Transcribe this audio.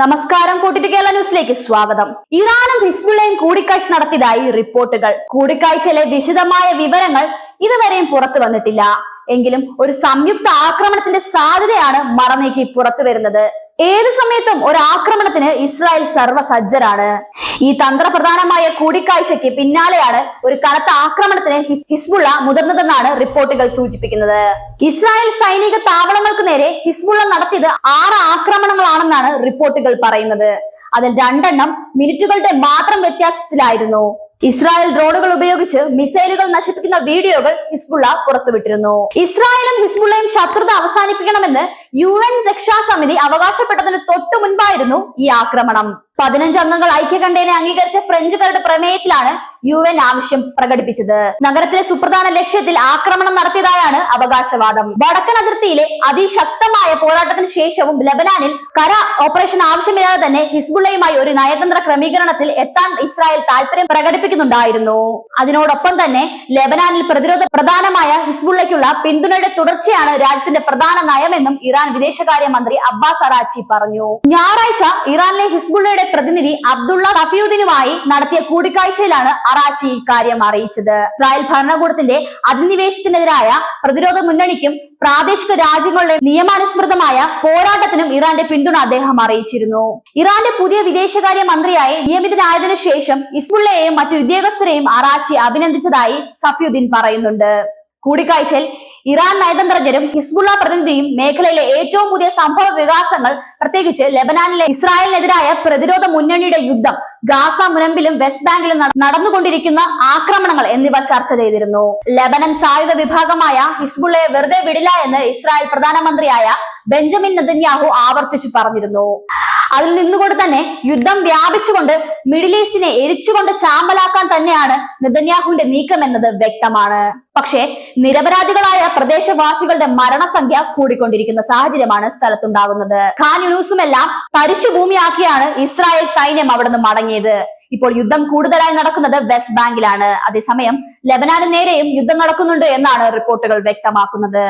നമസ്കാരം ഫോർട്ടി കേരള ന്യൂസിലേക്ക് സ്വാഗതം. ഇറാനും ഹിസ്ബുള്ളയും കൂടിക്കാഴ്ച നടത്തിയതായി റിപ്പോർട്ടുകൾ. കൂടിക്കാഴ്ചയിലെ വിശദമായ വിവരങ്ങൾ ഇതുവരെയും പുറത്തു വന്നിട്ടില്ല. എങ്കിലും ഒരു സംയുക്ത ആക്രമണത്തിന്റെ സാധ്യതയാണ് മറനീക്കി പുറത്തു വരുന്നത്. ഏത് സമയത്തും ഒരു ആക്രമണത്തിന് ഇസ്രായേൽ സർവസജ്ജരാണ്. ഈ തന്ത്രപ്രധാനമായ കൂടിക്കാഴ്ചയ്ക്ക് പിന്നാലെയാണ് ഒരു കനത്ത ആക്രമണത്തിന് ഹിസ്- ഹിസ്ബുള്ള മുതിർന്നതെന്നാണ് റിപ്പോർട്ടുകൾ സൂചിപ്പിക്കുന്നത്. ഇസ്രായേൽ സൈനിക താവളങ്ങൾക്ക് നേരെ ഹിസ്ബുള്ള നടത്തിയത് ആറ് ആക്രമണങ്ങളാണെന്നാണ് റിപ്പോർട്ടുകൾ പറയുന്നത്. അതിൽ രണ്ടെണ്ണം മിനിറ്റുകളുടെ മാത്രം വ്യത്യാസത്തിലായിരുന്നു. ഇസ്രായേൽ ഡ്രോണുകൾ ഉപയോഗിച്ച് മിസൈലുകൾ നശിപ്പിക്കുന്ന വീഡിയോകൾ ഹിസ്ബുള്ള പുറത്തുവിട്ടിരുന്നു. ഇസ്രായേലും ഹിസ്ബുള്ളയും ശത്രുത അവസാനിപ്പിക്കണമെന്ന് യു എൻ രക്ഷാസമിതി അവകാശപ്പെട്ടതിന് തൊട്ടു മുൻപായിരുന്നു ഈ ആക്രമണം. പതിനഞ്ച് അംഗങ്ങൾ ഐക്യകണ്ഠേനെ അംഗീകരിച്ച ഫ്രഞ്ചുകാരുടെ പ്രമേയത്തിലാണ് യു എൻ ആവശ്യം പ്രകടിപ്പിച്ചത്. നഗരത്തിലെ സുപ്രധാന ലക്ഷ്യത്തിൽ ആക്രമണം നടത്തിയതായാണ് അവകാശവാദം. വടക്കൻ അതിർത്തിയിലെ അതിശക്തമായ പോരാട്ടത്തിന് ശേഷവും ലബനാനിൽ കര ഓപ്പറേഷൻ ആവശ്യമില്ലാതെ തന്നെ ഹിസ്ബുള്ളയുമായി ഒരു നയതന്ത്ര ക്രമീകരണത്തിൽ എത്താൻ ഇസ്രായേൽ താല്പര്യം പ്രകടിപ്പിക്കുന്നുണ്ടായിരുന്നു. അതിനോടൊപ്പം തന്നെ ലബനാനിൽ പ്രതിരോധ പ്രധാനമായ ഹിസ്ബുള്ളയ്ക്കുള്ള പിന്തുണയുടെ തുടർച്ചയാണ് രാജ്യത്തിന്റെ പ്രധാന നയമെന്നും ഇറാൻ വിദേശകാര്യ മന്ത്രി അബ്ബാസ് അറാച്ചി പറഞ്ഞു. ഞായറാഴ്ച ഇറാനിലെ ഹിസ്ബുള്ളയുടെ പ്രതിനിധി അബ്ദുള്ള സഫിയുദ്ദീനുമായി നടത്തിയ കൂടിക്കാഴ്ചയിലാണ് അറാച്ചി ഇക്കാര്യം അറിയിച്ചത്. ഇസ്രായേൽ ഭരണകൂടത്തിന്റെ അധിനിവേശത്തിനെതിരായ പ്രതിരോധ മുന്നണിക്കും പ്രാദേശിക രാജ്യങ്ങളുടെ നിയമാനുസൃതമായ പോരാട്ടത്തിനും ഇറാന്റെ പിന്തുണ അദ്ദേഹം അറിയിച്ചിരുന്നു. ഇറാന്റെ പുതിയ വിദേശകാര്യ മന്ത്രിയായി നിയമിതനായതിനു ശേഷം ഇസ്ബുള്ളയെയും മറ്റു ഉദ്യോഗസ്ഥരെയും ആറാച്ചി അഭിനന്ദിച്ചതായി സഫിയുദ്ദീൻ പറയുന്നുണ്ട്. കൂടിക്കാഴ്ചയിൽ ഇറാൻ നയതന്ത്രജ്ഞരും ഹിസ്ബുള്ള പ്രതിനിധിയും മേഖലയിലെ ഏറ്റവും പുതിയ സംഭവ വികാസങ്ങൾ പ്രത്യേകിച്ച് ലെബനാനിലെ ഇസ്രായേലിനെതിരായ പ്രതിരോധ മുന്നണിയുടെ യുദ്ധം ഗാസ മുനമ്പിലും വെസ്റ്റ് ബാങ്കിലും നട- നടന്നുകൊണ്ടിരിക്കുന്ന ആക്രമണങ്ങൾ എന്നിവ ചർച്ച ചെയ്തിരുന്നു. ലെബനൻ സായുധ വിഭാഗമായ ഹിസ്ബുള്ളയെ വെറുതെ വിടില്ല എന്ന് ഇസ്രായേൽ പ്രധാനമന്ത്രിയായ ബെഞ്ചമിൻ നെതന്യാഹു ആവർത്തിച്ചു പറഞ്ഞിരുന്നു. അതിൽ നിന്നുകൊണ്ട് തന്നെ യുദ്ധം വ്യാപിച്ചുകൊണ്ട് മിഡിൽ ഈസ്റ്റിനെ എരിച്ചുകൊണ്ട് ചാമ്പലാക്കാൻ തന്നെയാണ് നെതന്യാഹുവിന്റെ നീക്കം എന്നത് വ്യക്തമാണ്. പക്ഷേ നിരപരാധികളായ പ്രദേശവാസികളുടെ മരണസംഖ്യ കൂടിക്കൊണ്ടിരിക്കുന്ന സാഹചര്യമാണ് സ്ഥലത്തുണ്ടാകുന്നത് ഖാൻ യുനൂസുമെല്ലാം തരിശുഭൂമിയാക്കിയാണ് ഇസ്രായേൽ സൈന്യം അവിടുന്ന് മടങ്ങിയത്. ഇപ്പോൾ യുദ്ധം കൂടുതലായി നടക്കുന്നത് വെസ്റ്റ് ബാങ്കിലാണ്. അതേസമയം ലബനാന് നേരെയും യുദ്ധം നടക്കുന്നുണ്ട് എന്നാണ് റിപ്പോർട്ടുകൾ വ്യക്തമാക്കുന്നത്.